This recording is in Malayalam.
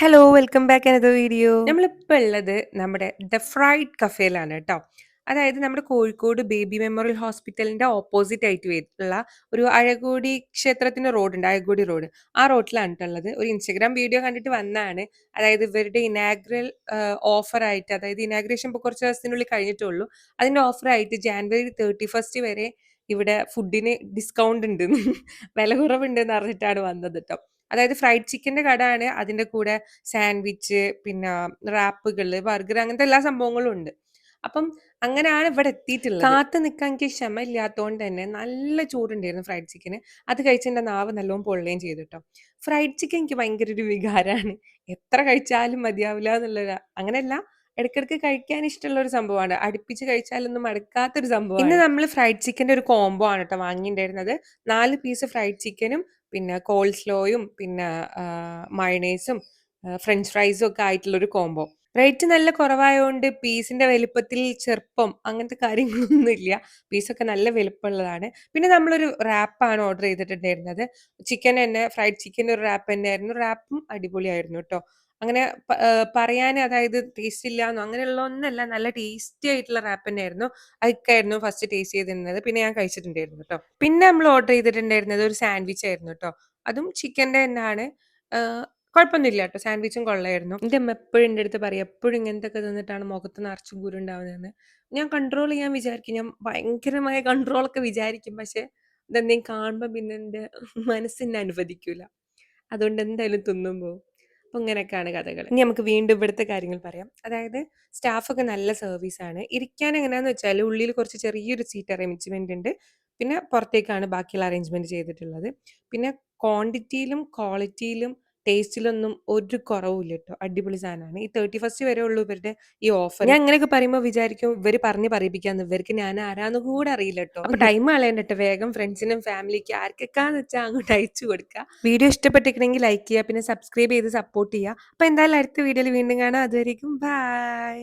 Hello welcome back another video നമ്മളിപ്പോൾ ഉള്ളത് നമ്മുടെ ദ ഫ്രൈഡ് കഫേയിലാണ് കേട്ടോ അതായത് നമ്മുടെ കോഴിക്കോട് ബേബി മെമ്മോറിയൽ ഹോസ്പിറ്റലിന്റെ ഓപ്പോസിറ്റ് ആയിട്ട് വരുന്ന ഒരു അഴകൂടി ക്ഷേത്രത്തിന്റെ റോഡ് ഉണ്ട് അഴകൂടി റോഡ് ആ റോഡിലാണ് ഉള്ളത്. ഒരു ഇൻസ്റ്റഗ്രാം വീഡിയോ കണ്ടിട്ട് വന്നാണ്. അതായത് ഇവരുടെ ഇനാഗ്രൽ ഓഫർ ആയിട്ട് അതായത് ഇനാഗ്രേഷൻ ഇപ്പോൾ കുറച്ച് ദിവസത്തിനുള്ളിൽ കഴിഞ്ഞിട്ടുള്ളൂ. അതിന്റെ ഓഫർ ആയിട്ട് ജാനുവരി തേർട്ടി ഫസ്റ്റ് വരെ ഇവിടെ ഫുഡിന് ഡിസ്കൗണ്ട് ഉണ്ട്. വില കുറവുണ്ട് എന്ന് അറിഞ്ഞിട്ടാണ് വന്നത് കേട്ടോ അതായത് ഫ്രൈഡ് ചിക്കന്റെ കടയാണ് അതിന്റെ കൂടെ സാൻഡ്വിച്ച് പിന്നെ റാപ്പുകൾ ബർഗർ അങ്ങനത്തെ എല്ലാ സംഭവങ്ങളും ഉണ്ട്. അപ്പം അങ്ങനെയാണ് ഇവിടെ എത്തിയിട്ടുള്ളത്. കാത്തു നിൽക്കാൻ എനിക്ക് ക്ഷമ ഇല്ലാത്തതുകൊണ്ട് തന്നെ നല്ല ചൂടുണ്ടായിരുന്നു ഫ്രൈഡ് ചിക്കന്. അത് കഴിച്ച് എന്റെ നാവ് നല്ലോണം പൊള്ളുകയും ചെയ്തു കേട്ടോ ഫ്രൈഡ് ചിക്കൻ എനിക്ക് ഭയങ്കര ഒരു വികാരമാണ് എത്ര കഴിച്ചാലും മതിയാവില്ല എന്നുള്ളൊരു അങ്ങനെയല്ല ഇടയ്ക്കിടയ്ക്ക് കഴിക്കാൻ ഇഷ്ടമുള്ള ഒരു സംഭവമാണ്. അടുപ്പിച്ച് കഴിച്ചാലൊന്നും മടുക്കാത്തൊരു സംഭവം ഇന്ന് നമ്മൾ ഫ്രൈഡ് ചിക്കന്റെ ഒരു കോംബോ ആണ് കേട്ടോ വാങ്ങിയിട്ടുണ്ടായിരുന്നത്. നാല് പീസ് ഫ്രൈഡ് ചിക്കനും പിന്നെ കോൾസ്ലോയും പിന്നെ മയണൈസും ഫ്രഞ്ച് ഫ്രൈസും ഒക്കെ ആയിട്ടുള്ള ഒരു കോംബോ. റേറ്റ് നല്ല കുറവായതുകൊണ്ട് പീസിന്റെ വലിപ്പത്തിൽ ചെറുപ്പം അങ്ങനത്തെ കാര്യങ്ങളൊന്നും ഇല്ല പീസൊക്കെ നല്ല വലുപ്പമുള്ളതാണ്. പിന്നെ നമ്മളൊരു റാപ്പാണ് ഓർഡർ ചെയ്തിട്ടുണ്ടായിരുന്നത്. ചിക്കൻ തന്നെ ഫ്രൈഡ് ചിക്കൻ ഒരു റാപ്പ് തന്നെയായിരുന്നു. റാപ്പും അടിപൊളിയായിരുന്നു കേട്ടോ അങ്ങനെ പറയാൻ അതായത് ടേസ്റ്റ് ഇല്ലാന്നോ അങ്ങനെയുള്ള ഒന്നല്ല നല്ല ടേസ്റ്റി ആയിട്ടുള്ള റാപ്പ് തന്നെയായിരുന്നു. അതൊക്കെയായിരുന്നു ഫസ്റ്റ് ടേസ്റ്റ് ചെയ്തിരുന്നത്. പിന്നെ ഞാൻ കഴിച്ചിട്ടുണ്ടായിരുന്നു കേട്ടോ പിന്നെ നമ്മൾ ഓർഡർ ചെയ്തിട്ടുണ്ടായിരുന്നത് ഒരു സാൻഡ്വിച്ച് ആയിരുന്നു കേട്ടോ അതും ചിക്കന്റെ തന്നെയാണ് കുഴപ്പമൊന്നുമില്ല കേട്ടോ. സാൻഡ്വിച്ചും കൊള്ളായിരുന്നു. എന്റെ അമ്മ എപ്പോഴും എന്റെ അടുത്ത് പറയും എപ്പോഴും ഇങ്ങനത്തെ ഒക്കെ തന്നിട്ടാണ് മുഖത്ത് നിറച്ചും കുരുണ്ടാവുന്നതെന്ന്. ഞാൻ കൺട്രോൾ ചെയ്യാൻ വിചാരിക്കും. ഞാൻ ഭയങ്കരമായ കൺട്രോളൊക്കെ വിചാരിക്കും. പക്ഷെ ഇതെന്തെങ്കിലും കാണുമ്പോൾ പിന്നെ എന്റെ മനസ്സിനെ അനുവദിക്കൂല. അതുകൊണ്ട് എന്തായാലും തിന്നുമ്പോൾ അപ്പോൾ ഇങ്ങനെയൊക്കെയാണ് കഥകൾ ഇനി നമുക്ക് വീണ്ടും ഇവിടുത്തെ കാര്യങ്ങൾ പറയാം. അതായത് സ്റ്റാഫൊക്കെ നല്ല സർവീസ് ആണ്. ഇരിക്കാൻ എങ്ങനെയാന്ന് വെച്ചാൽ ഉള്ളിൽ കുറച്ച് ചെറിയൊരു സീറ്റ് അറേഞ്ച്മെന്റ് ഉണ്ട്. പിന്നെ പുറത്തേക്കാണ് ബാക്കിയുള്ള അറേഞ്ച്മെന്റ് ചെയ്തിട്ടുള്ളത്. പിന്നെ ക്വാണ്ടിറ്റിയിലും ക്വാളിറ്റിയിലും ടേസ്റ്റിലൊന്നും ഒരു കുറവുമില്ല കേട്ടോ അടിപൊളി സാധനമാണ് ഈ തേർട്ടി ഫസ്റ്റ് വരെ ഉള്ളൂ ഇവരുടെ ഈ ഓഫർ. ഞാൻ അങ്ങനെയൊക്കെ പറയുമ്പോൾ വിചാരിക്കും ഇവർ പറഞ്ഞ് പറയിപ്പിക്കാന്ന്. ഇവർക്ക് ഞാൻ ആരാന്ന് കൂടെ അറിയില്ല കേട്ടോ അപ്പൊ ടൈം കളയണ്ട വേഗം ഫ്രണ്ട്സിനും ഫാമിലിക്ക്. ആർക്കൊക്കെയാന്ന് വെച്ചാൽ അങ്ങോട്ട് അയച്ചു കൊടുക്കുക വീഡിയോ ഇഷ്ടപ്പെട്ടിരിക്കണമെങ്കിൽ ലൈക്ക് ചെയ്യുക. പിന്നെ സബ്സ്ക്രൈബ് ചെയ്ത് സപ്പോർട്ട് ചെയ്യുക. അപ്പൊ എന്തായാലും അടുത്ത വീഡിയോയിൽ വീണ്ടും കാണാം. അതുവരെയും ബൈ.